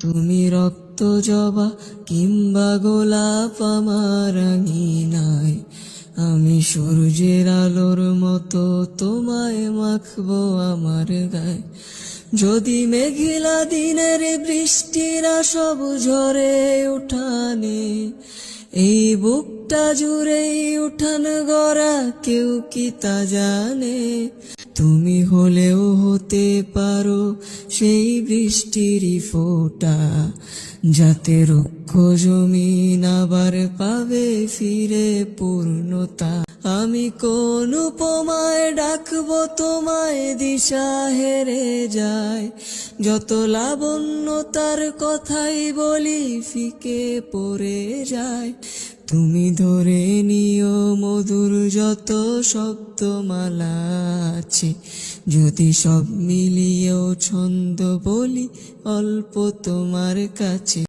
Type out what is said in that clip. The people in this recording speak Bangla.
তুমি রক্ত জবা কিংবা গোলাপ আমার নাই আমি সূর্যের আলোর মতো তোমায় মাখব আমার গায়ে। যদি মেঘিলা দিনের বৃষ্টিরা সব ঝরে উঠানে এই বুকটা জুড়েই উঠান গড়া কেউ কি তা জানে? তুমি হলেও হতে পারো সেই বৃষ্টিরই ফোঁটা, যাতে রুক্ষ জমিন আবার পাবে ফিরে পূর্ণতা। আমি কোন উপমায় ডাকবো, তোমায় দিশা হেরে যায়। যত লাবণ্য তার কথাই বলি, ফিকে পড়ে যায়। তুমি ধরে নিও মধুর যত শব্দমালা আছে। যদি সব মিলিয়েও ছন্দ বলি, অল্প তোমার কাছে।